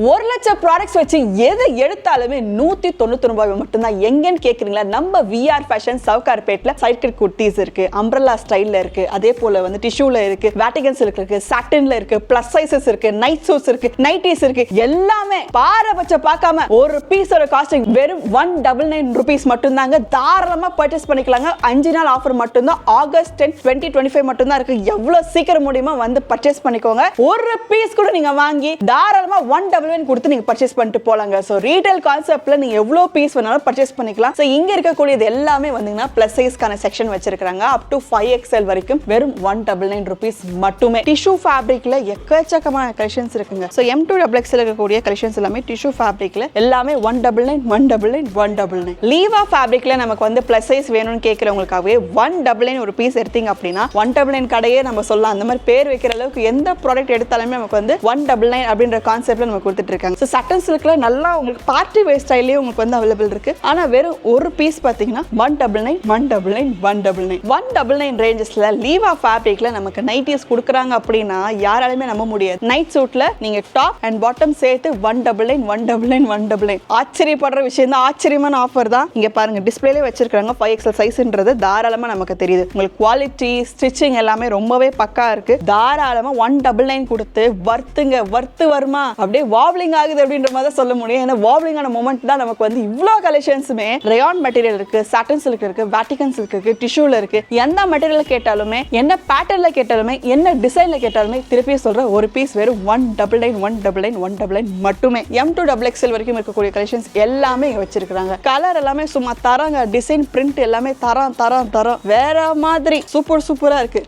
ஒரு லட்சம் ப்ராடக்ட்ஸ் வச்சு எதை எடுத்தாலுமே நூத்தி தொண்ணூத்தி ரூபாய் மட்டும்தான். எங்கன்னு கேக்குறீங்களா? நம்ம விஆர் ஃபேஷன் சவுகார்பேட்ல சைக்கிள் குர்த்திஸ் இருக்கு அம்ப்ரல்லா ஸ்டைல்ல இருக்கு அதே போல வந்து டிஷ்யூல இருக்கு வேட்டிகன் சில்க் இருக்கு சாட்டின்ல இருக்கு பிளஸ் சைசஸ் இருக்கு நைட் சூட்ஸ் இருக்கு நைட்டிஸ் இருக்கு எல்லாமே பாரபட்சம் பார்க்காம ஒரு பீஸோட காஸ்டிங் வெறும் ஒன் டபுள் நைன் ருபீஸ் மட்டும்தாங்க. தாராளமா பர்ச்சேஸ் பண்ணிக்கலாங்க. அஞ்சு நாள் ஆஃபர் மட்டும்தான். August ten twenty twenty five மட்டும்தான் இருக்கு. எவ்வளவு சீக்கிரம் முடியுமோ வந்து பர்ச்சேஸ் பண்ணிக்கோங்க. ஒரு பீஸ் கூட நீங்க வாங்கி தாராளமா ஒன் டபுள் நைன் கொடுத்து நீங்க பர்ச்சேஸ் பண்ணிட்டு போலாங்க. ஸோ ரீட்டைல் கான்செப்ட்ல நீங்க எவ்வளவு பீஸ் வேணாலும் பர்ச்சேஸ் பண்ணிக்கலாம். ஸோ இங்க இருக்கக்கூடியது எல்லாமே வந்தீங்கன்னா பிளஸ் சைஸ்க்கான செக்ஷன் வச்சிருக்காங்க அப் டு ஃபைவ் எக்ஸ்எல் வரைக்கும் வெறும் ஒன் டபுள் நைன் ருபீஸ் மட்டுமே. டிஷ்யூ ஃபேப்ரிக்ல எக்கச்சக்கமான கலெக்ஷன்ஸ் இருக்குங்க. So M two double XL இருக்கக்கூடிய கலெக்ஷன்ஸ் எல்லாமே டிஷ்யூ ஃபேப்ரிக்ல எல்லாமே one double nine one double nine one double nine Liva ஃபேப்ரிக்ல நமக்கு வந்து பிளஸ் சைஸ் வேணும்னு கேட்கறவங்களுக்காகவே ஒன் டபுள் நைன் ஒரு பீஸ் எடுத்தீங்க அப்படின்னா ஒன் டபுள் நைன் கடையே நம்ம சொல்லலாம். அந்த மாதிரி பேர் வைக்கிற அளவுக்கு எந்த ப்ராடக்ட் எடுத்தாலுமே நமக்கு வந்து ஒன் டபுள் நைன் அப்படின்ற கான்செப்ட்ல நமக்கு கொடுத்துட்டு இருக்காங்க ஸோ சட்டன் சில்க்ல நல்லா உங்களுக்கு பார்ட்டி வேர் ஸ்டைலே உங்களுக்கு வந்து அவைலபிள் இருக்கு. ஆனா வெறும் ஒரு பீஸ் பார்த்தீங்கன்னா one double nine one double nine one double nine one double nine ரேஞ்சஸ்ல Liva ஃபேப்ரிக்ல நமக்கு நைட்டிஸ் கொடுக்குறாங்க அப்படின்னா யாராலுமே நம்ப முடியாது. நைட் சூட்ல நீங்க டாப் அண்ட் பாட்டம் சேர்த்து one double nine one double nine one double nine ஆச்சரியப்படுற விஷயம் தான் ஆச்சரியமான ஆஃபர் தான். இங்க பாருங்க டிஸ்பிளேலே வச்சிருக்காங்க ஃபைவ் எக்ஸல் சைஸ்ன்றது தாராளமா நமக்கு தெரியுது. உங்களுக்கு குவாலிட்டி ஸ்டிச்சிங் எல்லாமே ரொம்பவே பக்கா இருக்கு. தாராளமா ஒன் டபுள் நைன் கொடுத்து வர்த்துங்க வர்த்து வருமா? அப்படியே வாப்லிங் ஆகுது அப்படின்ற மாதிரி தான் சொல்ல முடியும். ஏன்னா வாப்லிங் ஆன மூமெண்ட் தான் நமக்கு வந்து இவ்வளோ கலெக்ஷன்ஸுமே ரயான் மெட்டீரியல் இருக்கு சாட்டன் சில்க் இருக்கு வேட்டிகன் சில்க் இருக்கு டிஷ்யூல இருக்கு. எந்த மெட்டீரியல் கேட்டாலுமே என்ன பேட்டர்ல கேட்டாலுமே என்ன டிசைன்ல கேட்டாலுமே திருப்பி சொல்ற ஒரு பீஸ் வெறும் one double nine one double nine one double nine மட்டுமே. எம் டூ டபுள் எக்ஸ்எல் வரைக்கும் இருக்கக்கூடிய கலெக்ஷன்ஸ் எல்லாமே வச்சிருக்காங்க கலர் எல்லாமே சும்மா தராங்க. டிசைன் பிரிண்ட் எல்லாமே தரம் தரம் தரம் வேற மாதிரி. சூப்பர் சூப்பரா இருக்கு.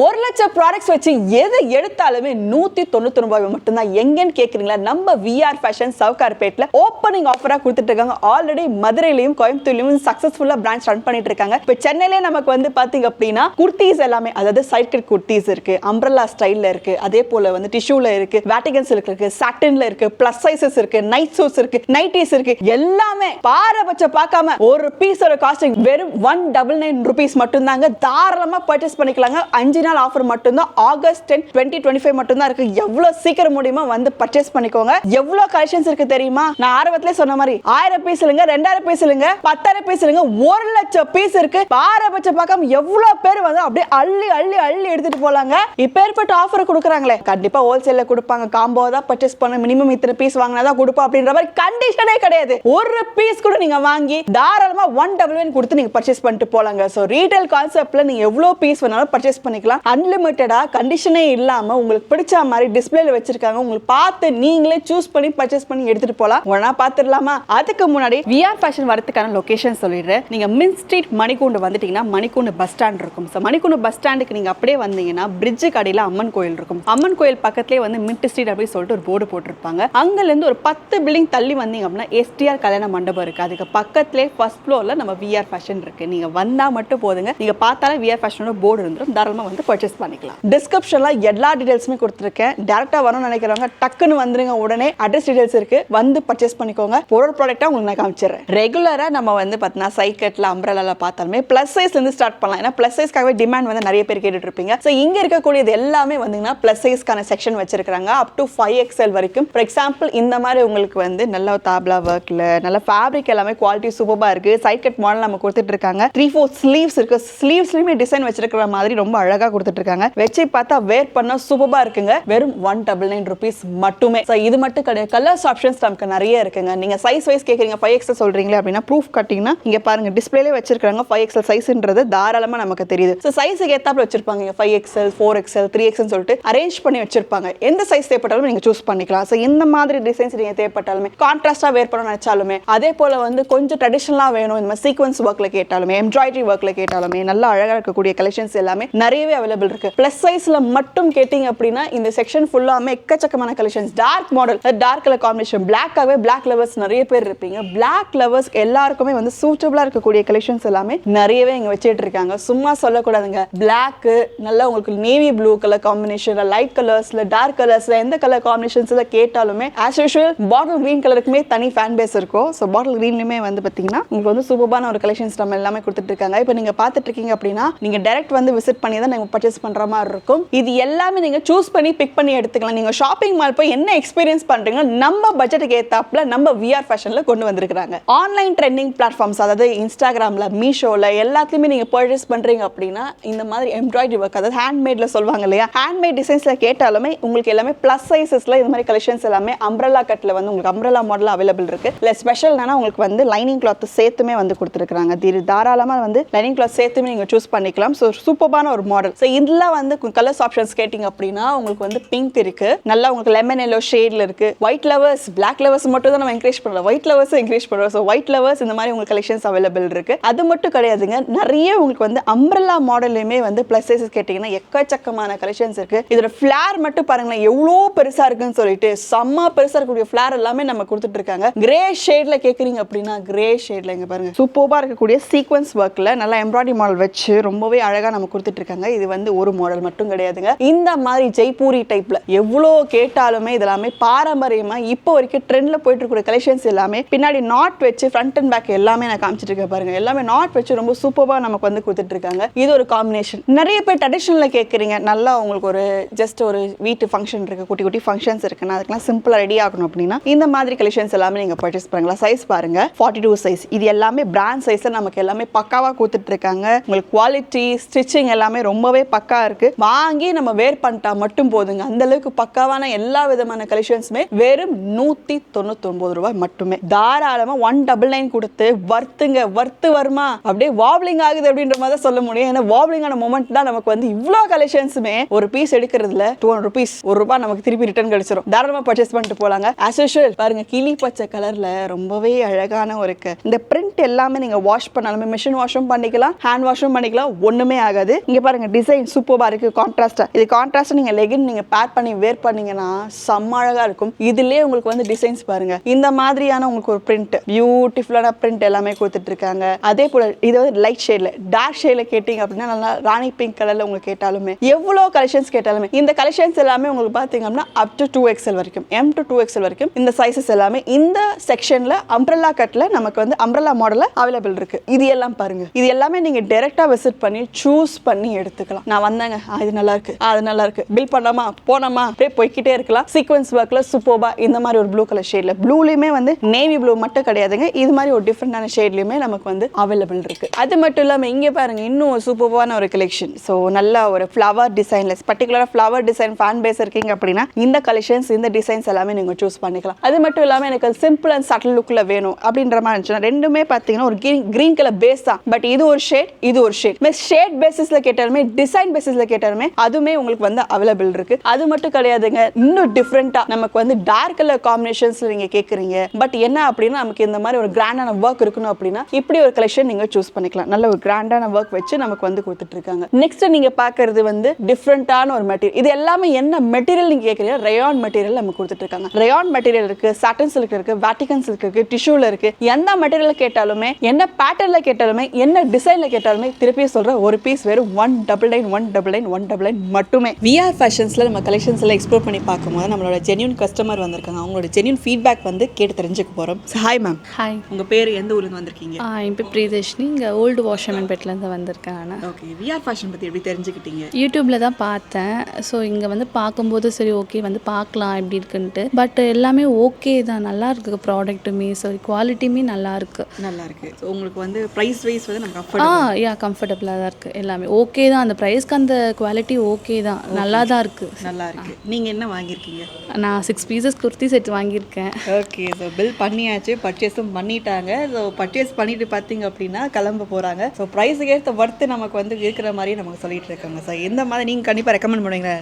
ஒரு லட்சம் ப்ராடக்ட்ஸ் வச்சு எதை எடுத்தாலுமே நூத்தி தொண்ணூத்தி ரூபாய் மட்டும்தான். எங்கன்னு கேக்குறீங்களா? நம்ம விஆர் ஃபேஷன் சவுகார்பேட்டில் ஓப்பனிங் ஆஃபரா கொடுத்துட்டு இருக்காங்க. ஆல்ரெடி மதுரையிலையும் கோயம்புத்தூர்லயும் சக்சஸ்ஃபுல்லா பிரான்ச் ரன் பண்ணிட்டு இருக்காங்க. இப்போ சென்னையிலே நமக்கு வந்து பாத்தீங்க அப்படின்னா குர்த்திஸ் எல்லாமே அதாவது சைக்கிள் குர்த்திஸ் இருக்கு அம்ப்ரல்லா ஸ்டைல்ல இருக்கு அதே போல வந்து டிஷ்யூல இருக்கு வேட்டிகன்ஸ் இருக்கு சாட்டின்ல இருக்கு பிளஸ் சைசஸ் இருக்கு நைட் சூட்ஸ் இருக்கு நைட்டிஸ் இருக்கு எல்லாமே பாரபட்சம் பார்க்காம ஒரு பீஸோட காஸ்டிங் வெறும் ஒன் டபுள் நைன் ருபீஸ் மட்டும்தாங்க. தாராளமா பர்ச்சேஸ் பண்ணிக்கலாங்க. அஞ்சு நாள் ஆஃபர் மட்டும்தான். August ten twenty twenty five மட்டும்தான் இருக்கு. எவ்வளவு சீக்கிரம் முடியுமோ வந்து பர்ச்சேஸ் பண்ணிக்கோங்க. எவ்வளவு கலெக்ஷன்ஸ் இருக்கு தெரியுமா? நான் ஆரம்பத்திலே சொன்ன மாதிரி ஆயிரம் பீஸ் இல்லைங்க ரெண்டாயிரம் பீஸ் இல்லைங்க பத்தாயிரம் பீஸ் இல்லைங்க ஒரு லட்சம் பீஸ் இருக்கு. பாரபட்சம் பக்கம் எவ்வளவு பேர் வந்து அப்படியே அள்ளி அள்ளி அள்ளி எடுத்துட்டு போலாங்க. இப்பேற்பட்ட ஆஃபர் கொடுக்குறாங்களே. கண்டிப்பா ஹோல்சேல்ல கொடுப்பாங்க. காம்போ தான் பர்ச்சேஸ் பண்ண. மினிமம் இத்தனை பீஸ் வாங்கினா தான் கொடுப்போம் அப்படின்ற மாதிரி கண்டிஷனே கிடையாது. ஒரு பீஸ் கூட நீங்க வாங்கி தாராளமா ஒன் டபுள் கொடுத்து நீங்க பர்ச்சேஸ் பண்ணிட்டு போலாங்க. ஸோ ரீட்டைல் கான்செப்ட்ல நீங்க எவ்வளவு பீஸ் வேணாலும் பர்ச்சேஸ் பண்ணிக்கலாம். அன்லிமிட்டடா கண்டிஷனே இல்லாம உங்களுக்கு பிடிச்ச மாதிரி டிஸ்பிளேல வச்சிருக்காங்க. உங்களுக்கு பார்த்து நீங்களே சூஸ் பண்ணி பர்ச்சேஸ் பண்ணி எடுத்துட்டு போலாம். ஒன்னா பார்த்துடலாமா? அதுக்கு முன்னாடி விஆர் ஃபேஷன் வரதுக்கான லொகேஷன் சொல்லிடுறேன். நீங்க மின் ஸ்ட்ரீட் மணிக்கூண்டு வந்துட்டீங்கன்னா மணிக்கூண்டு பஸ் ஸ்டாண்ட் இருக்கும். ஸோ மணிக்கூண்டு பஸ் ஸ்டாண்டுக்கு நீங்க அப்படியே வந்தீங்கன்னா பிரிட்ஜு கடையில அம்மன் கோயில் இருக்கும். அம்மன் கோயில் பக்கத்துலேயே வந்து மின்ட் ஸ்ட்ரீட் அப்படின்னு சொல்லிட்டு ஒரு போர்டு போட்டிருப்பாங்க. அங்கேருந்து ஒரு பத்து பில்டிங் தள்ளி வந்தீங்க அப்படின்னா எஸ்டிஆர் கல்யாண மண்டபம் இருக்கு. அதுக்கு பக்கத்துலேயே ஃபர்ஸ்ட் ஃப்ளோர்ல நம்ம விஆர் ஃபேஷன் இருக்கு. நீங்க வந்தா மட்டும் போதுங்க. நீங்க பார்த்தாலே விஆர் ஃபேஷனோட போர்டு இருந்துடும் தாராளமாக வந்து பர்ச்சேஸ் பண்ணிக்கலாம். டிஸ்கிரிப்ஷன்ல எல்லா டீடைல்ஸுமே கொடுத்துருக்கேன். டேரக்டா வரணும்னு நினைக்கிறவங்க டக்குன்னு வந்துருங்க. உடனே அட்ரஸ் டீடைல்ஸ் இருக்கு. வந்து பர்ச்சேஸ் பண்ணிக்கோங்க. ஒரு ப்ராடக்ட்டா உங்களுக்கு நான் காமிச்சிடுறேன். ரெகுலரா நம்ம வந்து பார்த்தீங்கன்னா சைக்கெட்ல அம்ப்ரலால பார்த்தாலுமே பிளஸ் சைஸ்ல இருந்து ஸ்டார்ட் பண்ணலாம். ஏன்னா பிளஸ் சைஸ்க்காகவே டிமாண்ட் வந்து நிறைய பேர் கேட்டுட்டு இருப்பீங்க ஸோ இங்க இருக்கக்கூடியது எல்லாமே வந்தீங்கன்னா பிளஸ் சைஸ்க்கான செக்ஷன் வச்சிருக்காங்க அப் டு ஃபைவ் எக்ஸ்எல் வரைக்கும். ஃபார் எக்ஸாம்பிள் இந்த மாதிரி உங்களுக்கு வந்து நல்ல தாப்லா ஒர்க்ல நல்ல ஃபேப்ரிக் எல்லாமே குவாலிட்டி சூப்பராக இருக்கு. சைட் கட் மாடல் நம்ம கொடுத்துட்டு இருக்காங்க த்ரீ ஃபோர் ஸ்லீவ்ஸ் இருக்கு. ஸ்லீவ்ஸ்லயுமே டிசைன் வச்சிருக்கிற மாதிரி ரொம்ப அழகா கொடுத்துட்டு இருக்காங்க வச்சு பார்த்தா வேர் பண்ண சூப்பரா இருக்குங்க. வெறும் ஒன் டபுள் நைன் ருபீஸ் மட்டுமே. ஸோ இது மட்டும் கிடையாது. கலர்ஸ் ஆப்ஷன்ஸ் நமக்கு நிறைய இருக்குங்க. நீங்க சைஸ் வைஸ் கேட்குறீங்க ஃபைவ் எக்ஸல் சொல்றீங்களே அப்படின்னா ப்ரூஃப் கட்டிங்கன்னா இங்க பாருங்க டிஸ்பிளேலே வச்சிருக்காங்க ஃபைவ் எக்ஸல் சைஸ்ன்றது தாராளமா நமக்கு தெரியுது. ஸோ சைஸுக்கு ஏத்தாப்புல வச்சிருப்பாங்க five XL four XL three XL சொல்லிட்டு அரேஞ்ச் பண்ணி வச்சிருப்பாங்க. எந்த சைஸ் தேவைப்பட்டாலும் நீங்க சூஸ் பண்ணிக்கலாம். ஸோ இந்த மாதிரி டிசைன்ஸ் நீங்க தேவைப்பட்டாலுமே கான்ட்ராஸ்டா வேர் பண்ண நினைச்சாலுமே அதே போல வந்து கொஞ்சம் ட்ரெடிஷனலா வேணும். இந்த மாதிரி சீக்வன்ஸ் ஒர்க்ல கேட்டாலுமே எம்ப்ராய்டரி ஒர்க்ல கேட்டாலுமே நல்லா அழகா இருக்கக்கூடிய கலெக்ஷன்ஸ் எல்லாமே நிறையவே அவைலபிள் இருக்கு. பிளஸ் சைஸ்ல மட்டும் கேட்டிங்க அப்படின்னா இந்த செக்ஷன் ஃபுல்லாமே எக்கச்சக்கமான collections dark model dark colour combination பிளாக்காகவே black lovers நிறைய பேர் இருப்பீங்க. பிளாக் லவர்ஸ் எல்லாருக்குமே வந்து சூட்டபிளா இருக்கக்கூடிய கலெக்ஷன்ஸ் எல்லாமே நிறையவே இங்க வச்சுட்டு இருக்காங்க. சும்மா சொல்லக்கூடாதுங்க. பிளாக் நல்லா உங்களுக்கு navy blue colour combination light கலர்ஸ்ல dark கலர்ஸ்ல எந்த கலர் காம்பினேஷன்ஸ்ல கேட்டாலுமே ஆஸ் யூஷுவல் பாட்டில் கிரீன் கலருக்குமே தனி ஃபேன் பேஸ் இருக்கும். ஸோ பாட்டில் கிரீன்லயுமே வந்து பார்த்தீங்கன்னா உங்களுக்கு வந்து சூப்பரான ஒரு கலெக்ஷன்ஸ் நம்ம எல்லாமே கொடுத்துட்டு இருக்காங்க. இப்போ நீங்க பார்த்துட்டு இருக்கீங்க அப்படின்னா நீங்க டைரக்ட் வந்து விசிட் பண்ணி தான் பர்ச்சேஸ் பண்ணுற மாதிரி இருக்கும். இது எல்லாமே நீங்கள் சூஸ் பண்ணி பிக் பண்ணி எடுத்துக்கலாம். நீங்கள் ஷாப்பிங் மால் போய் என்ன எக்ஸ்பீரியன்ஸ் பண்ணுறீங்க நம்ம பட்ஜெட்டுக்கு ஏற்றாப்புல நம்ம விஆர் ஃபேஷனில் கொண்டு வந்திருக்கிறாங்க. ஆன்லைன் ட்ரெண்டிங் பிளாட்ஃபார்ம்ஸ் அதாவது இன்ஸ்டாகிராமில் மீஷோவில் எல்லாத்தையுமே நீங்கள் பர்ச்சேஸ் பண்ணுறீங்க அப்படின்னா இந்த மாதிரி எம்ப்ராய்டரி ஒர்க் அதாவது ஹேண்ட்மேடில் சொல்லுவாங்க இல்லையா ஹேண்ட்மேட் டிசைன்ஸில் கேட்டாலுமே உங்களுக்கு எல்லாமே ப்ளஸ் சைஸஸில் இந்த மாதிரி கலெக்ஷன்ஸ் எல்லாமே அம்ரலா கட்டில் வந்து உங்களுக்கு அம்ரலா மாடல் அவைலபிள் இருக்குது இல்லை ஸ்பெஷல்னா உங்களுக்கு வந்து லைனிங் கிளாத் சேர்த்துமே வந்து கொடுத்துருக்காங்க தாராளமாக வந்து லைனிங் கிளாத் சேர்த்துமே நீங்கள் சூஸ் பண்ணிக்கலாம். ஸோ சூப்பரான ஒரு மாடல் ஸோ இதெல்லாம் வந்து கலர்ஸ் ஆப்ஷன்ஸ் கேட்டிங்க அப்படின்னா உங்களுக்கு வந்து பிங்க் இருக்கு. நல்லா உங்களுக்கு லெமன் எல்லோ ஷேட்ல இருக்கு. ஒயிட் லவர்ஸ் பிளாக் லவர்ஸ் மட்டும் தான் நம்ம என்கரேஜ் பண்ணலாம் ஒயிட் லவர்ஸும் என்கரேஜ் பண்ணுறோம் ஸோ ஒயிட் லவர்ஸ் இந்த மாதிரி உங்களுக்கு கலெக்ஷன்ஸ் அவைலபிள் இருக்குது அது மட்டும் கிடையாதுங்க. நிறைய உங்களுக்கு வந்து அம்ரல்லா மாடல்லையுமே வந்து ப்ளஸ் சைஸஸ் கேட்டிங்கன்னா எக்கச்சக்கமான கலெக்ஷன்ஸ் இருக்குது இதோட ஃப்ளார் மட்டும் பாருங்களேன் எவ்வளோ பெருசாக இருக்குன்னு சொல்லிட்டு செம்ம பெருசாக இருக்கக்கூடிய ஃப்ளேர் எல்லாமே நம்ம கொடுத்துட்டு இருக்காங்க. கிரே ஷேடில் கேட்குறீங்க அப்படின்னா கிரே ஷேடில் இங்கே பாருங்க. சூப்பராக இருக்கக்கூடிய சீக்வன்ஸ் ஒர்க்ல நல்லா எம்ப்ராய்டரி மாடல் வச்சு ரொம்பவே அழகா நம்ம கொடுத்துட்டு இருக்காங்க. இது வந்து ஒரு மாடல் மட்டும் கிடையாதுங்க. இந்த மாதிரி ஜெய்ப்பூரி டைப்ல எவ்வளோ கேட்டாலுமே இதெல்லாமே பாரம்பரியமா இப்போ வரைக்கும் ட்ரெண்ட்ல போயிட்டு இருக்கிற கலெக்ஷன்ஸ் எல்லாமே பின்னாடி நாட் வச்சு ஃப்ரண்ட் அண்ட் பேக் எல்லாமே நான் காமிச்சிட்டு இருக்கேன் பாருங்க. எல்லாமே நாட் வச்சு ரொம்ப சூப்பராக நமக்கு வந்து கொடுத்துட்டு இருக்காங்க. இது ஒரு காம்பினேஷன் நிறைய பேர் ட்ரெடிஷனல்ல கேட்குறீங்க நல்லா உங்களுக்கு ஒரு ஜஸ்ட் ஒரு வீட்டு ஃபங்க்ஷன் இருக்கு குட்டி குட்டி ஃபங்க்ஷன்ஸ் இருக்குன்னா அதுக்கெல்லாம் சிம்பிளா ரெடி ஆகணும் அப்படின்னா இந்த மாதிரி கலெக்ஷன்ஸ் எல்லாமே நீங்க பர்ச்சேஸ் பண்ணுங்களா சைஸ் பாருங்க. ஃபார்ட்டி டூ சைஸ் இது எல்லாமே பிராண்ட் சைஸ் நமக்கு எல்லாமே பக்காவா கொடுத்துட்டு இருக்காங்க. உங்களுக்கு குவாலிட்டி ஸ்டிச்சிங் எல்லாமே ரொம்ப ரொம்பவே பக்கா இருக்கு. வாங்கி நம்ம வேர் பண்ணிட்டா மட்டும் போதுங்க. அந்த அளவுக்கு பக்காவான எல்லா விதமான கலெக்ஷன்ஸுமே வெறும் நூத்தி தொண்ணூத்தி ஒன்பது ரூபாய் மட்டுமே. தாராளமா ஒன் டபுள் நைன் கொடுத்து வர்த்துங்க வர்த்து வருமா? அப்படியே வாப்லிங் ஆகுது அப்படின்ற மாதிரி தான் சொல்ல முடியும். ஏன்னா வாப்லிங் மூமெண்ட் தான் நமக்கு வந்து இவ்வளோ கலெக்ஷன்ஸுமே ஒரு பீஸ் எடுக்கிறதுல டூ ஹண்ட்ரட் ருபீஸ் ஒரு ரூபாய் நமக்கு திருப்பி ரிட்டர்ன் கிடைச்சிரும். தாராளமா பர்ச்சேஸ் பண்ணிட்டு போலாங்க. ஆஸ் யூஷுவல் பாருங்க கிளி பச்சை கலர்ல ரொம்பவே அழகான ஒரு இந்த பிரிண்ட் எல்லாமே நீங்க வாஷ் பண்ணாலுமே மிஷின் வாஷும் பண்ணிக்கலாம் ஹேண்ட் வாஷும் பண்ணிக்கலாம் ஒண்ணுமே ஆகாது. இங்க பாருங்க டிசைன் சூப்பராக இருக்குது கான்ட்ராஸ்ட்டாக இது கான்ட்ராஸ்ட் நீங்கள் லெகின் நீங்கள் பேர் பண்ணி வேர் பண்ணீங்கன்னா செம்ம அழகாக இருக்கும். இதுலேயே உங்களுக்கு வந்து டிசைன்ஸ் பாருங்கள் இந்த மாதிரியான உங்களுக்கு ஒரு பிரிண்ட் பியூட்டிஃபுல்லான பிரிண்ட் எல்லாமே கொடுத்துட்ருக்காங்க அதே போல் இது வந்து லைட் ஷேடில் டார்க் ஷேடில் கேட்டிங்க அப்படின்னா நல்லா ராணி பிங்க் கலரில் உங்களுக்கு கேட்டாலுமே எவ்வளோ கலெக்ஷன்ஸ் கேட்டாலுமே இந்த கலெக்ஷன்ஸ் எல்லாமே உங்களுக்கு பார்த்தீங்க அப்படின்னா அப் டு டூ எக்ஸ்எல் வரைக்கும் எம் டு டூ எக்ஸ்எல் வரைக்கும் இந்த சைஸஸ் எல்லாமே இந்த செக்ஷனில் அம்ப்ரல்லா கட்டில் நமக்கு வந்து அம்ப்ரல்லா மாடலில் அவைலபிள் இருக்குது இது எல்லாம் பாருங்கள் இது எல்லாமே நீங்கள் டேரெக்டாக விசிட் பண்ணி சூஸ் பண்ணி எடுத்துக்கலாம். நான் வந்தேங்க. அது இது நல்லா இருக்கு அது நல்லா இருக்கு பில் பண்ணாமா போனோமா அப்படியே போய்க்கிட்டே இருக்கலாம். சீக்வன்ஸ் ஒர்க்ல சூப்பர்பா இந்த மாதிரி ஒரு ப்ளூ கலர் ஷேட்ல ப்ளூலயுமே வந்து நேவி ப்ளூ மட்டும் கிடையாதுங்க. இது மாதிரி ஒரு டிஃப்ரெண்டான ஷேட்லயுமே நமக்கு வந்து அவைலபிள் இருக்கு. அது மட்டும் இல்லாம இங்க பாருங்க இன்னும் ஒரு சூப்பர்வான ஒரு கலெக்ஷன் ஸோ நல்ல ஒரு ஃப்ளவர் டிசைன்ல பர்டிகுலரா ஃப்ளவர் டிசைன் ஃபேன் பேஸ் இருக்கீங்க அப்படின்னா இந்த கலெக்ஷன்ஸ் இந்த டிசைன்ஸ் எல்லாமே நீங்க சூஸ் பண்ணிக்கலாம். அது மட்டும் இல்லாம எனக்கு சிம்பிள் அண்ட் சட்டில் லுக்ல வேணும் அப்படின்ற மாதிரி இருந்துச்சுன்னா ரெண்டுமே பார்த்தீங்கன்னா ஒரு கிரீன் கிரீன் கலர் பேஸ் தான். பட் இது ஒரு ஷேட் இது ஒரு ஷேட் ஷேட் பேசிஸ்ல கேட்டாலுமே டிசைன் பேசிஸ்ல கேட்டாலுமே அதுவுமே உங்களுக்கு வந்து அவைலபிள் இருக்கு. அது மட்டும் கிடையாதுங்க இன்னும் டிஃப்ரெண்டா நமக்கு வந்து டார்க் கலர் காம்பினேஷன்ஸ்ல நீங்க கேட்குறீங்க பட் என்ன அப்படின்னா நமக்கு இந்த மாதிரி ஒரு கிராண்டான ஒர்க் இருக்கணும் அப்படின்னா இப்படி ஒரு கலெக்ஷன் நீங்க சூஸ் பண்ணிக்கலாம். நல்ல ஒரு கிராண்டான ஒர்க் வச்சு நமக்கு வந்து கொடுத்துட்டு இருக்காங்க. நெக்ஸ்ட் நீங்க பாக்குறது வந்து டிஃப்ரெண்டான ஒரு மெட்டீரியல் இது எல்லாமே என்ன மெட்டீரியல் நீங்க கேக்குறீங்க? ரயான் மெட்டீரியல் நம்ம கொடுத்துட்டு இருக்காங்க. ரயான் மெட்டீரியல் இருக்கு சாட்டன் சில்க் இருக்கு வேட்டிகன் சில்க் இருக்கு டிஷ்யூல இருக்கு. எந்த மெட்டீரியல் கேட்டாலுமே என்ன பேட்டர்ல கேட்டாலுமே என்ன டிசைன்ல கேட்டாலுமே திருப்பி சொல்ற ஒரு பீஸ் வெறும் one double nine one double nine one double nine மட்டுமே. விஆர் ஃபேஷன்ஸ்ல நம்ம கலெக்ஷன்ஸ் எல்லாம் எக்ஸ்ப்ளோர் பண்ணி பார்க்கும்போது நம்மளோட ஜென்யூன் கஸ்டமர் வந்திருக்காங்க. அவங்களோட ஜென்யூன் ஃபீட்பேக் வந்து கேட்டு தெரிஞ்சுக்க போறோம். ஹாய் மேம் ஹாய் உங்க பேர் எந்த இருந்து வந்திருக்கீங்க? ஆ என் பேர் பிரியதர்ஷினி இங்கே ஓல்டு வாஷர்மன்பேட்லேருந்து வந்திருக்கேன் நான். ஓகே விஆர் ஃபேஷன் பத்தி எப்படி தெரிஞ்சுக்கிட்டீங்க? யூடியூப்பில் தான் பார்த்தேன். ஸோ இங்கே வந்து பார்க்கும்போது சரி ஓகே வந்து பார்க்கலாம் எப்படி இருக்குன்ட்டு. பட் எல்லாமே ஓகே தான். நல்லா இருக்கு ப்ராடக்ட்டுமே சரி குவாலிட்டியுமே நல்லா இருக்கு. நல்லா இருக்கு. So, உங்களுக்கு வந்து பிரைஸ் வைஸ் வந்து நமக்கு ஆ. யா கம்ஃபர்டபுளாக தான் இருக்குது எல்லாமே ஓகே தான். அந்த ப்ரைஸ்க்கு அந்த குவாலிட்டி ஓகே தான். நல்லா தான் இருக்குது நல்லா இருக்கு நீங்க என்ன வாங்கியிருக்கீங்க? நான் சிக்ஸ் பீசஸ் குர்த்தி செட் வாங்கியிருக்கேன். ஓகே ஸோ பில் பண்ணியாச்சு பர்ச்சேஸும் பண்ணிட்டாங்க. ஸோ பர்ச்சேஸ் பண்ணிட்டு பார்த்தீங்க அப்படின்னா கிளம்ப போகிறாங்க ஸோ ப்ரைஸுக்கு ஏற்ற ஒர்த்து நமக்கு வந்து இருக்கிற மாதிரி நமக்கு சொல்லிட்டு இருக்காங்க. ஸோ எந்த மாதிரி நீங்கள் கண்டிப்பாக ரெக்கமெண்ட் பண்ணுவீங்களா?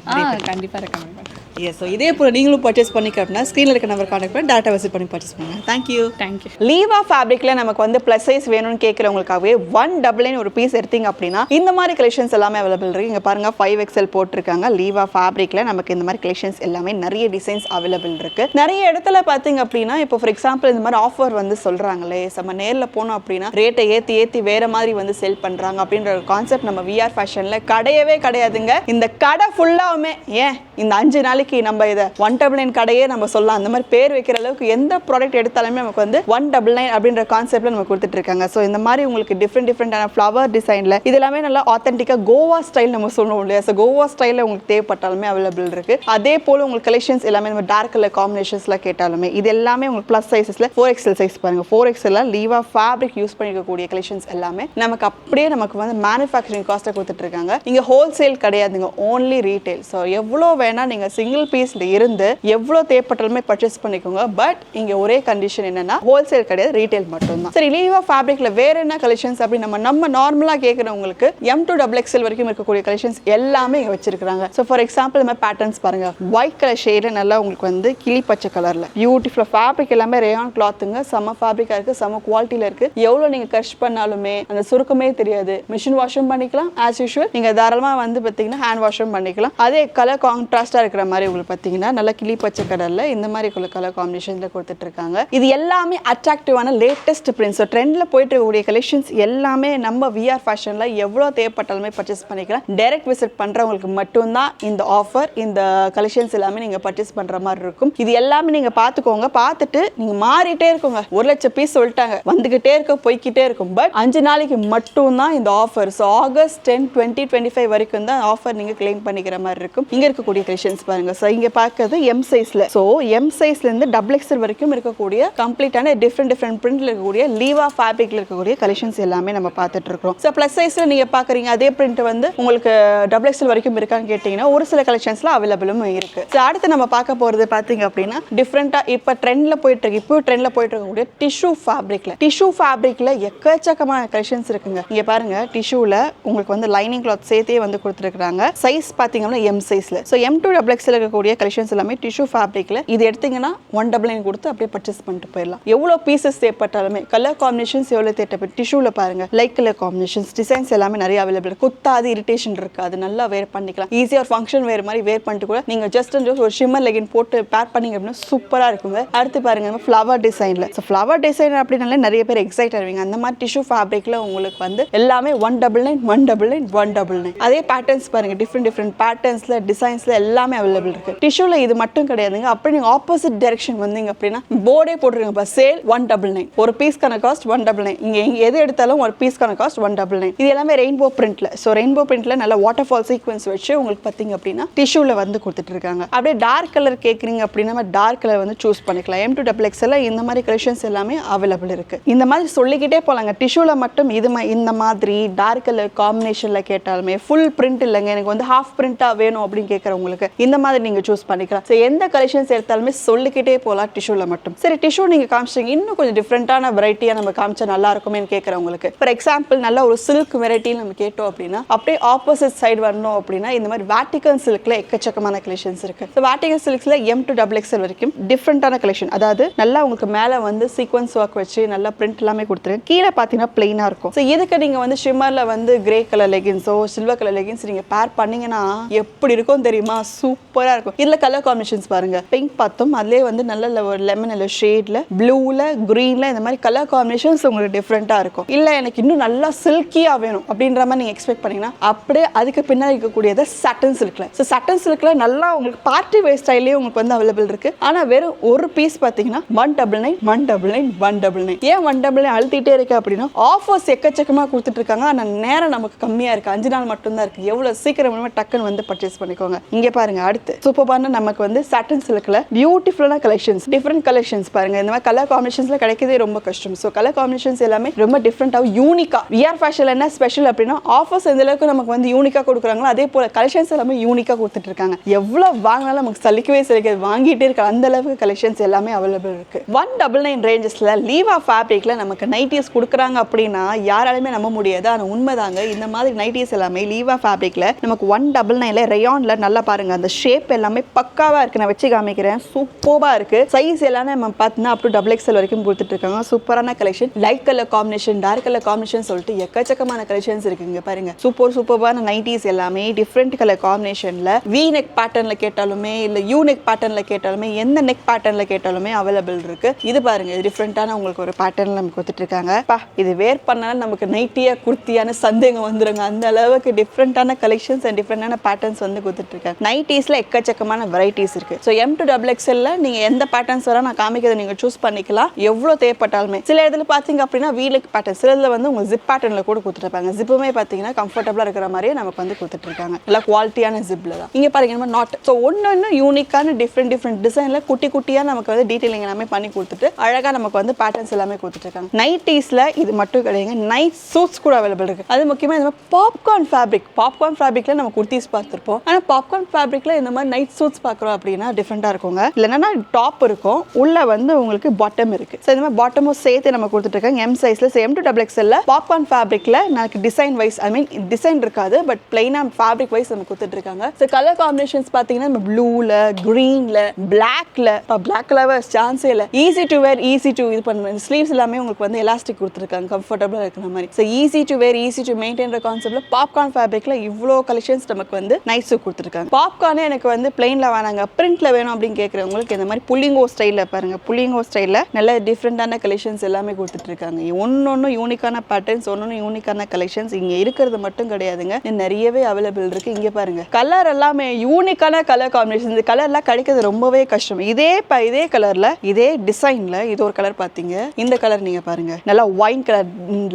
கண்டிப்பாக ரெக்கமெண்ட் பண்ணுறேன் எஸ் ஸோ இதே போல் நீங்களும் பர்ச்சேஸ் பண்ணிக்க அப்படின்னா ஸ்க்ரீனில் இருக்க நம்பர் கான்டாக்ட் பண்ணி டேட்டா விசிட் பண்ணி பர்ச்சேஸ் பண்ணுங்கள் thank you thank you Liva ஃபேப்ரிக்ல நமக்கு வந்து ப்ளஸ் சைஸ் வேணும்னு கேட்குறவங்களுக்காகவே ஒன் டபுள் நைன் ஒரு பீஸ் எடுத்தீங்க அப்படின்னா இந்த மாதிரி கலெக்ஷன்ஸ் எல்லாமே அவைலபிள் இருக்கு. இங்க பாருங்க ஃபைவ் எக்ஸல் போட்டிருக்காங்க. லீவா ஃபேப்ரிக்ல நமக்கு இந்த மாதிரி கலெக்ஷன்ஸ் எல்லாமே நிறைய டிசைன்ஸ் அவைலபிள் இருக்கு. நிறைய இடத்துல பார்த்தீங்க அப்படின்னா இப்போ ஃபார் எக்ஸாம்பிள் இந்த மாதிரி ஆஃபர் வந்து சொல்றாங்களே நம்ம நேர்ல போனோம் அப்படின்னா ரேட்டை ஏத்தி ஏத்தி வேற மாதிரி வந்து செல் பண்றாங்க அப்படின்ற ஒரு கான்செப்ட் நம்ம விஆர் ஃபேஷன்ல கிடையவே கிடையாதுங்க. இந்த கடை ஃபுல்லாவுமே ஏன்? இந்த அஞ்சு நாளைக்கு நம்ம இதை ஒன் டபுள் நைன் கடையே நம்ம சொல்லலாம். அந்த மாதிரி பேர் வைக்கிற அளவுக்கு எந்த ப்ராடக்ட் எடுத்தாலுமே நமக்கு வந்து ஒன் டபுள் நைன் அப்படின்ற கான்செப்ட்ல நம்ம கொடுத்துட்டு இருக்காங்க. ஸோ இந்த மாதிரி உங்களுக்கு டிஃப்ரெண்ட் டிஃப்ரெண்டான ஃப்ளவர் டிசைனில் இது எல்லாமே நல்லா ஆத்தென்டிக்காக கோவா ஸ்டைல் நம்ம சொல்லுவோம் இல்லையா? ஸோ கோவா ஸ்டைலில் உங்களுக்கு தேவைப்பட்டாலுமே அவைலபிள் இருக்கு. அதே போல் உங்களுக்கு கலெக்ஷன்ஸ் எல்லாமே நம்ம டார்க் கலர் காம்பினேஷன்ஸ்ல கேட்டாலுமே இது எல்லாமே உங்களுக்கு ப்ளஸ் சைஸஸ்ல ஃபோர் எக்ஸல் சைஸ் பாருங்க. Four XL Liva fabric use பண்ணிக்கக்கூடிய collections எல்லாமே நமக்கு அப்படியே நமக்கு வந்து மேனுஃபேக்சரிங் காஸ்ட்டை கொடுத்துட்டு இருக்காங்க. இங்க ஹோல்சேல் கிடையாதுங்க. ஓன்லி ரீட்டைல் ஸோ எவ்வளோ வேணால் நீங்க சிங்கிள் பீஸ்ல இருந்து எவ்வளோ தேவைப்பட்டாலுமே பர்ச்சேஸ் பண்ணிக்கோங்க. பட் இங்க ஒரே கண்டிஷன் என்னன்னா ஹோல்சேல் கிடையாது ரீட்டைல் மட்டும்தான். சரி லீவா ஃபேப்ரிக்ல வேற என்ன கலெக்ஷன்ஸ் அப்படி நம்ம நம்ம நார்மலா கேட்குறவங்களுக்கு எம் டு டபுள் எக்ஸல் வரைக்கும் இருக்கக்கூடிய கலெக்ஷன்ஸ் எல்லாமே இங்க வச்சிருக்காங்க ஸோ ஃபார் எக்ஸாம்பிள் நம்ம பேட்டர்ன்ஸ் பாருங்க. ஒயிட் கலர் ஷேடு நல்லா உங்களுக்கு வந்து கிளி பச்சை கலர்ல பியூட்டிஃபுல்லாக ஃபேப்ரிக் எல்லாமே ரேயான் கிளாத்துங்க செம்ம ஃபேப்ரிக்கா இருக்கு செம்ம குவாலிட்டியில இருக்கு. எவ்வளவு நீங்க கஷ் பண்ணாலுமே அந்த சுருக்கமே தெரியாது. மிஷின் வாஷும் பண்ணிக்கலாம் ஆஸ் யூஷுவல் நீங்க தாராளமா வந்து பார்த்தீங்கன்னா ஹேண்ட் வாஷும் பண்ணிக்கலாம். அதே கலர் கான்ட்ராஸ்டா இருக்கிற மாதிரி உங்களுக்கு பார்த்தீங்கன்னா நல்லா கிளி பச்சை கடலில் இந்த மாதிரி கலர் காம்பினேஷனில் கொடுத்துட்ருக்காங்க இது எல்லாமே அட்ராக்டிவான லேட்டஸ்ட் பிரிண்ட்ஸ் ஸோ ட்ரெண்ட்ல போயிட்டு இருக்கக்கூடிய கலெக்ஷன்ஸ் எல்லாமே நம்ம விஆர் ஃபேஷனில் எவ்வளோ தேவைப்பட்டாலுமே பர்ச்சேஸ் பண்ணிக்கலாம். டைரக்ட் விசிட் பண்ணுறவங்களுக்கு மட்டும்தான் இந்த ஆஃபர் இந்த கலெக்ஷன்ஸ் எல்லாமே நீங்கள் பர்ச்சேஸ் பண்ணுற மாதிரி இருக்கும். இது எல்லாமே நீங்கள் பார்த்துக்கோங்க. பார்த்துட்டு நீங்கள் மாறிட்டே இருக்குங்க. ஒரு லட்சம் பீஸ் சொல்லிட்டாங்க. வந்துக்கிட்டே இருக்க போய்க்கிட்டே இருக்கும். பட் அஞ்சு நாளைக்கு மட்டும்தான் இந்த offer so August ten twenty twenty five வரைக்கும் தான் ஆஃபர் நீங்கள் கிளைம் பண்ணிக்கிற மாதிரி இருக்கும். இங்கே இருக்கக்கூடிய கலெக்ஷன்ஸ் பாருங்க. ஸோ இங்க பார்க்கறது எம் சைஸ்ல ஸோ எம் சைஸ்ல இருந்து டபுள் எக்ஸல் வரைக்கும் இருக்கக்கூடிய கம்ப்ளீட்டான டிஃப்ரெண்ட் டிஃப்ரெண்ட் பிரிண்ட்ல இருக்கக்கூடிய லீவா ஃபேப்ரிக்ல இருக்கக்கூடிய கலெக்ஷன்ஸ் எல்லாமே நம்ம பார்த்துட்டு இருக்கோம் ஸோ ப்ளஸ் சைஸ்ல நீங்க பாக்குறீங்க அதே பிரிண்ட் வந்து உங்களுக்கு டபுள் எக்ஸல் வரைக்கும் இருக்கான்னு கேட்டீங்கன்னா ஒரு சில கலெக்ஷன்ஸ்ல அவைலபிளும் இருக்கு. ஸோ அடுத்து நம்ம பார்க்க போறது பாத்தீங்க அப்படின்னா டிஃப்ரெண்டா இப்போ ட்ரெண்ட்ல போயிட்டு இருக்கு. இப்போ ட்ரெண்ட்ல போயிட்டு இருக்கக்கூடிய டிஷ்யூ ஃபேப்ரிக்ல டிஷ்யூ ஃபேப்ரிக்ல எக்கச்சக்கமான கலெக்ஷன்ஸ் இருக்குங்க. இங்க பாருங்க டிஷ்யூல உங்களுக்கு வந்து லைனிங் கிளாத் சேர்த்தே வந்து கொடுத்துருக்காங்க சைஸ் பாத்தீங்கன்னா எம் சைஸ்ல ஸோ எம் டூ டபுள் எக்ஸில் இருக்கக்கூடிய கலெக்ஷன்ஸ் எல்லாமே டிஷ்யூ ஃபேப்ரிக்கில் இது எடுத்தீங்கன்னா ஒன் டபுள் நைன் கொடுத்து அப்படியே பர்ச்சேஸ் பண்ணிட்டு போயிடலாம். எவ்வளோ பீசஸ் தேவைப்பட்டாலுமே கலர் காம்பினேஷன்ஸ் எவ்வளோ தேட்டப்பட்டு டிஷ்யூல பாருங்கள் லைட் கலர் காம்பினேஷன்ஸ் டிசைன்ஸ் எல்லாமே நிறைய அவைலபிள் குத்தாது இரிட்டேஷன் இருக்காது. நல்லா வேர் பண்ணிக்கலாம். ஈஸியாக ஒரு ஃபங்க்ஷன் வேறு மாதிரி வேர் பண்ணிட்டு கூட நீங்கள் ஜஸ்ட் ஒரு ஷிம்மர் லெகின் போட்டு பேர் பண்ணீங்க அப்படின்னா சூப்பராக இருக்குங்க. அடுத்து பாருங்க ஃப்ளவர் டிசைனில் ஸோ ஃப்ளவர் டிசைன் அப்படின்னாலே நிறைய பேர் எக்ஸைட் ஆவீங்க அந்த மாதிரி டிஷ்யூ ஃபேப்ரிக்கில் உங்களுக்கு வந்து எல்லாமே one double nine one double nine one double nine அதே பேட்டர்ன்ஸ் பாருங்க டிஃப்ரெண்ட் டிஃப்ரெண்ட் பேட்டர்ன்ஸில் டிசைன்ஸில் எல்லாமே அவைலபிள் இருக்கு. டிஷ்யூல இது மட்டும் கிடையாதுங்க. அப்படி நீங்க ஆப்போசிட் டைரக்ஷன் வந்தீங்க அப்படின்னா போர்டே போட்டுருங்க சேல் ஒன் டபுள் நைன் ஒரு பீஸ்க்கான காஸ்ட் ஒன் டபுள் நைன் இங்க எது எடுத்தாலும் ஒரு பீஸ்க்கான காஸ்ட் ஒன் டபுள் நைன் இது எல்லாமே ரெயின்போ பிரிண்ட்ல ஸோ ரெயின்போ பிரிண்ட்ல நல்ல வாட்டர் ஃபால் சீக்வன்ஸ் வச்சு உங்களுக்கு பார்த்தீங்க அப்படின்னா டிஷ்யூல வந்து கொடுத்துட்டு இருக்காங்க. அப்படியே டார்க் கலர் கேட்குறீங்க அப்படின்னா நம்ம டார்க் கலர் வந்து சூஸ் பண்ணிக்கலாம். எம் டூ டபுள் எக்ஸ்எல் இந்த மாதிரி கலெக்ஷன்ஸ் எல்லாமே அவைலபிள் இருக்கு. இந்த மாதிரி சொல்லிக்கிட்டே போலாங்க. டிஷ்யூல மட்டும் இது இந்த மாதிரி டார்க் கலர் காம்பினேஷன்ல கேட்டாலுமே ஃபுல் பிரிண்ட் இல்லைங்க. எனக்கு வந்து ஹாஃப் பிரிண்டா வேணும் அப்படின்னு உங்களுக்கு இந்த மாதிரி நீங்க சூஸ் பண்ணிக்கலாம். ஸோ எந்த கலெக்ஷன்ஸ் எடுத்தாலுமே சொல்லிக்கிட்டே போகலாம் டிஷ்யூல மட்டும். சரி டிஷ்யூ நீங்க காமிச்சிங்க இன்னும் கொஞ்சம் டிஃப்ரெண்டான வெரைட்டியா நம்ம காமிச்சா நல்லா இருக்குமேன்னு கேட்குறவங்களுக்கு. ஃபார் எக்ஸாம்பிள் நல்ல ஒரு சில்க் வெரைட்டியில் நம்ம கேட்டோம் அப்படின்னா அப்படியே ஆப்போசிட் சைடு வரணும் அப்படின்னா இந்த மாதிரி வேட்டிகன் சில்க்ல எக்கச்சக்கமான கலெக்ஷன்ஸ் இருக்கு. ஸோ வேட்டிகன் சில்க்ஸ்ல எம் டு டபுள் எக்ஸ்எல் வரைக்கும் டிஃப்ரெண்டான கலெக்ஷன் அதாவது நல்லா உங்களுக்கு மேலே வந்து சீக்வன்ஸ் ஒர்க் வச்சு நல்லா பிரிண்ட் எல்லாமே கொடுத்துருக்கு கீழே பார்த்தீங்கன்னா பிளெயினாக இருக்கும். ஸோ இதுக்கு நீங்கள் வந்து ஷிம்மரில் வந்து கிரே கலர் லெகின்ஸோ சில்வர் கலர் லெகின்ஸ் நீங்கள் பேர் பண்ணீங்கன்னா எப்படி இருக்கும் தெரியுமா? சூப்பராக இருக்கும். இதில் கலர் காம்பினேஷன்ஸ் பாருங்க. பிங்க் பார்த்தோம். அதுலேயே வந்து நல்ல ஒரு லெமன் இல்லை ஷேடில் ப்ளூவில் க்ரீனில் இந்த மாதிரி கலர் காம்பினேஷன்ஸ் உங்களுக்கு டிஃப்ரெண்ட்டாக இருக்கும். இல்லை எனக்கு இன்னும் நல்லா சில்கியாக வேணும் அப்படின்ற மாதிரி நீங்கள் எக்ஸ்பெக்ட் பண்ணிங்கன்னா அப்படியே அதுக்கு பின்னாடி இருக்கக்கூடியது சட்டன் சில்கில் ஸோ சட்டன் சில்கில் நல்லா உங்களுக்கு பார்ட்டி வேர் ஸ்டைலே உங்களுக்கு வந்து அவைலபிள் இருக்குது ஆனால் வெறும் ஒரு பீஸ் பார்த்தீங்கன்னா one double nine one double nine one double nine ஏன் ஒன் டபுள் நைன் அழுத்திட்டே இருக்கு அப்படின்னா ஆஃபர்ஸ் எக்கச்சக்கமாக கொடுத்துட்டு இருக்காங்க. ஆனால் நேரம் நமக்கு கம்மியாக இருக்குது அஞ்சு நாள் மட்டும்தான் இருக்கு. எவ்வளோ சீக்கிரம் வேணுமோ டக்குன்னு வந்து பர்ச்சேஸ் பண்ணிக்கோங்க. இங்கே பாருங்க அடுத்து. சூப்பர்பான நமக்கு வந்து சட்டன் சில்க்ல பியூட்டிஃபுல்லான கலெக்ஷன்ஸ் டிஃப்ரெண்ட் கலெக்ஷன்ஸ் பாருங்க. இந்த மாதிரி கலர் காம்பினேஷன்ஸ்ல கிடைக்கிறதே ரொம்ப கஷ்டம். ஸோ கலர் காம்பினேஷன்ஸ் எல்லாமே ரொம்ப டிஃப்ரெண்ட்டாக யூனிக்கா விஆர் ஃபேஷன் என்ன ஸ்பெஷல் அப்படின்னா ஆஃபர்ஸ் எந்த அளவுக்கு நமக்கு வந்து யூனிக்காக கொடுக்குறாங்களோ அதே போல் கலெக்ஷன்ஸ் எல்லாமே யூனிக்காக கொடுத்துட்டு இருக்காங்க. எவ்வளோ வாங்கினாலும் நமக்கு சலிக்கவே சலிக்காது. வாங்கிட்டே இருக்க அந்த அளவுக்கு கலெக்ஷன்ஸ் எல்லாமே அவைலபிள் இருக்கு. ஒன் டபுள் நைன் ரேஞ்சஸ்ல லீவா ஃபேப்ரிக்ல நமக்கு நைட்டிஸ் கொடுக்குறாங்க அப்படின்னா யாராலுமே நம்ப முடியாது. ஆனால் உண்மைதாங்க இந்த மாதிரி நைட்டிஸ் எல்லாமே லீவா ஃபேப்ரிக்ல நமக்கு ஒன் டபுள் நைன்ல ரேயான்ல நல்லா பாருங்கள் பாருங்க அந்த ஷேப் எல்லாமே பக்காவா இருக்கு. நான் வச்சு காமிக்கிறேன். சூப்பராக இருக்கு. சைஸ் எல்லாமே நம்ம பார்த்தீங்கன்னா அப் டு டபுள் எக்ஸ்எல் வரைக்கும் கொடுத்துட்டு இருக்காங்க சூப்பரான collection light colour combination dark colour combination சொல்லிட்டு எக்கச்சக்கமான கலெக்ஷன்ஸ் இருக்குங்க பாருங்க. சூப்பர் சூப்பரான நைட்டிஸ் எல்லாமே டிஃப்ரெண்ட் கலர் காம்பினேஷன்ல வி நெக் பேட்டர்ன்ல கேட்டாலுமே இல்ல யூ நெக் பேட்டர்ன்ல கேட்டாலுமே எந்த நெக் பேட்டர்ன்ல கேட்டாலுமே அவைலபிள் இருக்கு. இது பாருங்க இது டிஃப்ரெண்டான உங்களுக்கு ஒரு பேட்டர்ன்ல நமக்கு கொடுத்துட்டு இருக்காங்க பா இது வேர் பண்ணாலும் நமக்கு நைட்டியா குர்த்தியான சந்தேகம் வந்துருங்க. அந்த அளவுக்கு டிஃப்ரெண்டான கலெக்ஷன்ஸ் அண்ட் டிஃப்ரெண்டான பேட்டர்ன்ஸ் வந்து கொடுத்துட்டு இருக்காங்க நைட்டிஸில் எக்கச்சக்கமான வெரைட்டிஸ் இருக்குது ஸோ எம் டு டபுள் எக்ஸ்எல்ல நீங்கள் எந்த பேட்டர்ன்ஸ் வர நான் காமிக்கிறத நீங்கள் சூஸ் பண்ணிக்கலாம். எவ்வளோ தேவைப்பட்டாலுமே. சில இதில் பார்த்தீங்க அப்படின்னா வீலுக்கு பேட்டர்ன் சில இதில் வந்து உங்கள் ஜிப் பேட்டர்னில் கூட கொடுத்துருப்பாங்க ஜிப்புமே பார்த்தீங்கன்னா கம்ஃபர்டபுளாக இருக்கிற மாதிரியே நமக்கு வந்து கொடுத்துட்ருக்காங்க நல்லா குவாலிட்டியான ஜிப்பில் தான். இங்கே பாருங்க நம்ம நாட் ஸோ ஒன்று ஒன்று யூனிக்கான டிஃப்ரெண்ட் டிஃப்ரெண்ட் டிசைனில் குட்டி குட்டியாக நமக்கு வந்து டீட்டெயிலிங் எல்லாமே பண்ணி கொடுத்துட்டு அழகாக நமக்கு வந்து பேட்டர்ன்ஸ் எல்லாமே கொடுத்துட்ருக்காங்க நைட்டிஸில் இது மட்டும் கிடையாது நைட் சூட்ஸ் கூட அவைலபிள் இருக்குது அது முக்கியமாக இந்த மாதிரி பாப்கார்ன் ஃபேப்ரிக் பாப்கார்ன் ஃபேப்ரிக்ல நம்ம குர்த்திஸ் பார்த்துருப்போம். ஆனால் பாப்கார்ன் ஃபேப்ரிக்கில் இந்த மாதிரி நைட் சூட்ஸ் பார்க்குறோம் அப்படின்னா டிஃப்ரெண்ட்டாக இருக்குங்க. இல்லைன்னா டாப் இருக்கும். உள்ளே வந்து உங்களுக்கு பாட்டம் இருக்குது ஸோ இந்த மாதிரி பாட்டமும் சேர்த்து நம்ம கொடுத்துட்டு எம் எம் சைஸ்ல எம் டு டபுள் எக்ஸ்எல்ல பாப்கார்ன் ஃபேப்ரிக்ல எனக்கு design wise I mean design இருக்காது பட் பிளைனாக ஃபேப்ரிக் வைஸ் நம்ம கொடுத்துட்ருக்காங்க ஸோ கலர் காம்பினேஷன்ஸ் பார்த்தீங்கன்னா நம்ம ப்ளூவில் க்ரீனில் பிளாக்ல இப்போ பிளாக் கலர் சான்ஸே இல்லை. Easy to wear easy to இது பண்ணுவேன் ஸ்லீவ்ஸ் எல்லாமே உங்களுக்கு வந்து எலாஸ்டிக் கொடுத்துருக்காங்க. கம்ஃபர்டபுளாக இருக்கிற மாதிரி. So easy to wear easy to maintain கான்செப்ட்ல பாப்கார்ன் ஃபேப்ரிக்ல இவ்வளோ கலெக்ஷன்ஸ் நமக்கு வந்து நைஸு கொடுத்துருக்காங்க. பாப்கார்னே எனக்கு வந்து பிளெயினில் வேணாங்க. பிரிண்ட்டில் வேணும் அப்படின்னு கேட்குறவங்களுக்கு இந்த மாதிரி புள்ளிங்கோ ஸ்டைலில் பாருங்க. புள்ளிங்கோ ஸ்டைலில் நல்ல டிஃப்ரெண்ட்டான கலெக்ஷன்ஸ் எல்லாமே கொடுத்துட்ருக்காங்க. ஒன்று ஒன்று யூனிக்கான பேட்டர்ன்ஸ் ஒன்று யூனிக்கான கலெக்ஷன்ஸ் இங்கே இருக்கிறது மட்டும் கிடையாதுங்க. நிறையவே அவைலபிள் இருக்குது இங்கே பாருங்கள் கலர் எல்லாமே யூனிக்கான கலர் காம்பினேஷன் இந்த கலர்லாம் கிடைக்கிறது ரொம்பவே கஷ்டம். இதே இப்போ இதே கலரில் இதே டிசைனில் இது ஒரு கலர் பார்த்தீங்க இந்த கலர் நீங்கள் பாருங்க. நல்லா ஒயின் கலர்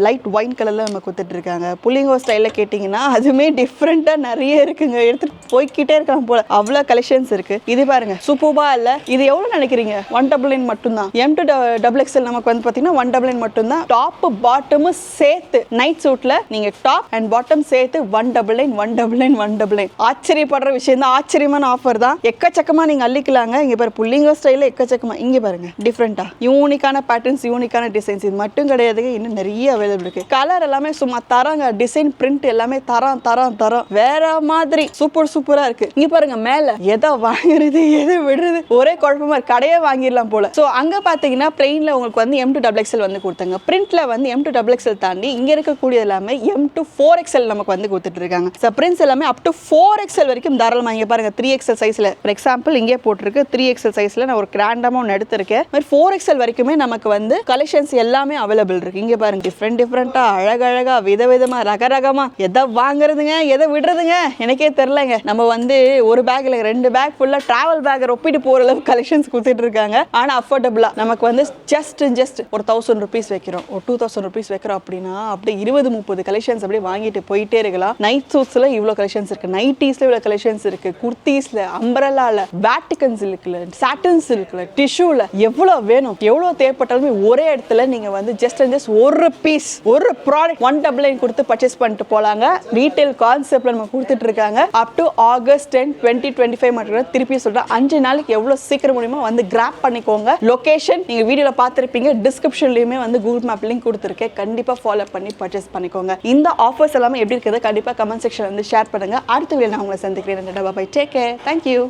லைட் ஒயின் கலரில் நம்ம கொடுத்துட்ருக்காங்க. புள்ளிங்கோ ஸ்டைலில் கேட்டிங்கன்னா அதுவுமே டிஃப்ரெண்ட்டாக நிறைய இருக்குங்க. எடுத்துட்டு போய்க்கிட்டே இருக்கலாம் போல. அவ்வளோ கலெக்ஷன்ஸ் இருக்கு. இது பாருங்க. சூப்பர்பா இல்ல. இது எவ்வளவு நினைக்கிறீங்க? ஒன் டபுள் நைன் மட்டும்தான். எம் டு டபுள் எக்ஸ்எல் நமக்கு வந்து பார்த்தீங்கன்னா ஒன் டபுள் நைன் மட்டும்தான். டாப் பாட்டமும் சேர்த்து நைட் சூட்ல நீங்க டாப் அண்ட் பாட்டம் சேர்த்து one double nine one double nine one double nine ஆச்சரியப்படுற விஷயம் தான் ஆச்சரியமான ஆஃபர் தான். எக்கச்சக்கமா நீங்க அள்ளிக்கலாங்க. இங்க பாரு புள்ளிங்க ஸ்டைல எக்கச்சக்கமா. இங்க பாருங்க. டிஃப்ரெண்டா யூனிக்கான பேட்டர்ன்ஸ் யூனிக்கான டிசைன்ஸ் இது மட்டும் கிடையாதுங்க இன்னும் நிறைய அவைலபிள் இருக்கு. கலர் எல்லாமே சும்மா தராங்க. டிசைன் பிரிண்ட் எல்லாமே தரம் தரம் தரம். வேற மாதிரி. சூப்பர் சூப்பரா இருக்கு. இங்க பாருங்க மேல எதை வாங்குறது எதை விடுறது ஒரே குழப்பமா இருக்கு. கடையே வாங்கிடலாம் போல. சோ அங்க பாத்தீங்கன்னா பிளெயின்ல உங்களுக்கு வந்து எம் டு டபுள் எக்ஸ்எல் வந்து கொடுத்தாங்க. பிரிண்ட்ல வந்து எம் டு டபுள் எக்ஸ்எல் தாண்டி இங்க இருக்கக்கூடிய எல்லாமே எம் டு ஃபோர் எக்ஸ்எல் நமக்கு வந்து கொடுத்துட்டு இருக்காங்க. ஸோ பிரிண்ட்ஸ் எல்லாமே அப் டு ஃபோர் எக்ஸ்எல் வரைக்கும் தாராளமா இங்க பாருங்க த்ரீ எக்ஸ்எல் சைஸ்ல ஃபார் எக்ஸாம்பிள் இங்கே போட்டிருக்கு த்ரீ எக்ஸ்எல் சைஸ்ல நான் ஒரு கிராண்டமா ஒன்று எடுத்திருக்கேன். மாதிரி ஃபோர் எக்ஸ்எல் வரைக்குமே நமக்கு வந்து கலெக்ஷன்ஸ் எல்லாமே அவைலபிள் இருக்கு. இங்க பாருங்க டிஃப்ரெண்ட் டிஃப்ரெண்டா அழகழகா விதவிதமா ரகரகமா எதை வாங்குறதுங்க எதை விடுறதுங்க எனக்கே தெரிலங்க நம்ம வந்து ஒரு பேக்ல ரெண்டு பேக் ஃபுல்லா டிராவல் பேக் ஒப்பிட்டு போற அளவுக்கு கலெக்ஷன்ஸ் கொடுத்துட்டு இருக்காங்க. ஆனா அஃபோர்டபுளா நமக்கு வந்து ஜஸ்ட் ஜஸ்ட் ஒரு தௌசண்ட் ருபீஸ் வைக்கிறோம். ஒரு டூ தௌசண்ட் ருபீஸ் வைக்கிறோம் அப்படின்னா அப்படியே இருபது முப்பது கலெக்ஷன்ஸ் அப்படியே வாங்கிட்டு போயிட்டே இருக்கலாம். நைட் சூட்ஸ்ல இவ்வளோ கலெக்ஷன்ஸ் இருக்கு. நைட்டீஸ்ல இவ்வளோ கலெக்ஷன்ஸ் இருக்கு. குர்த்தீஸ்ல அம்பரலால வேட்டிகன் சில்க்ல சாட்டன் சில்க்ல டிஷ்யூல எவ்வளோ வேணும்? எவ்வளோ தேவைப்பட்டாலுமே ஒரே இடத்துல நீங்க வந்து ஜஸ்ட் அண்ட் ஜஸ்ட் ஒரு பீஸ் ஒரு ப்ராடக்ட் ஒன் டபுள் நைன் கொடுத்து பர்ச்சேஸ் பண்ணிட்டு போலாங்க. ரீட்டைல் கான்செப்ட்ல நம்ம கொடுத்துட்டு இருக்காங்க. Up to August ten twenty twenty five மட்டும் திருப்பி சொல்கிறேன் அஞ்சு நாளைக்கு எவ்வளோ சீக்கிரம் முடியுமோ வந்து கிராப் பண்ணிக்கோங்க. லொகேஷன் நீங்கள் வீடியோவில் பார்த்துருப்பீங்க. டிஸ்கிரிப்ஷன்லையுமே வந்து கூகுள் மேப் லிங்க் கொடுத்துருக்கேன். கண்டிப்பாக ஃபாலோ பண்ணி பர்ச்சேஸ் பண்ணிக்கோங்க. இந்த ஆஃபர்ஸ் எல்லாமே எப்படி இருக்குது கண்டிப்பாக கமெண்ட் செக்ஷன் வந்து ஷேர் பண்ணுங்க. அடுத்த வீடியோ நான் உங்களை சந்திக்கிறேன். Bye take care thank you